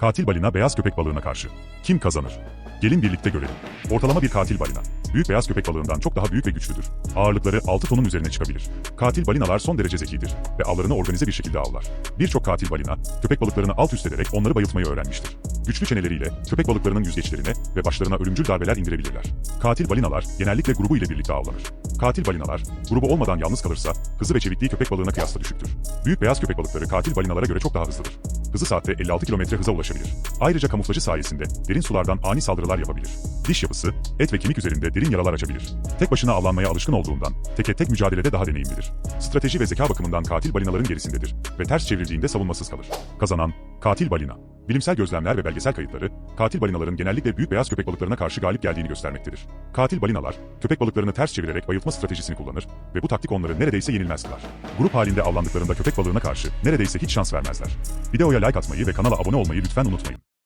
Katil balina beyaz köpek balığına karşı. Kim kazanır? Gelin birlikte görelim. Ortalama bir katil balina. Büyük beyaz köpek balığından çok daha büyük ve güçlüdür. Ağırlıkları 6 tonun üzerine çıkabilir. Katil balinalar son derece zekidir ve avlarını organize bir şekilde avlar. Birçok katil balina, köpek balıklarını alt üst ederek onları bayıltmayı öğrenmiştir. Güçlü çeneleriyle köpek balıklarının yüzgeçlerine ve başlarına ölümcül darbeler indirebilirler. Katil balinalar genellikle grubu ile birlikte avlanır. Katil balinalar, grubu olmadan yalnız kalırsa hızı ve çevikliği köpek balığına kıyasla düşüktür. Büyük beyaz köpek balıkları katil balinalara göre çok daha hızlıdır. Hızı saatte 56 km hıza ulaşabilir. Ayrıca kamuflajı sayesinde derin sulardan ani saldırılar yapabilir. Diş yapısı, et ve kemik üzerinde derin yaralar açabilir. Tek başına avlanmaya alışkın olduğundan teke tek mücadelede daha deneyimlidir. Strateji ve zeka bakımından katil balinaların gerisindedir ve ters çevrildiğinde savunmasız kalır. Kazanan, katil balina. Bilimsel gözlemler ve belgesel kayıtları, katil balinaların genellikle büyük beyaz köpek balıklarına karşı galip geldiğini göstermektedir. Katil balinalar, köpek balıklarını ters çevirerek bayıltma stratejisini kullanır ve bu taktik onları neredeyse yenilmez kılar. Grup halinde avlandıklarında köpek balığına karşı neredeyse hiç şans vermezler. Videoya like atmayı ve kanala abone olmayı lütfen unutmayın.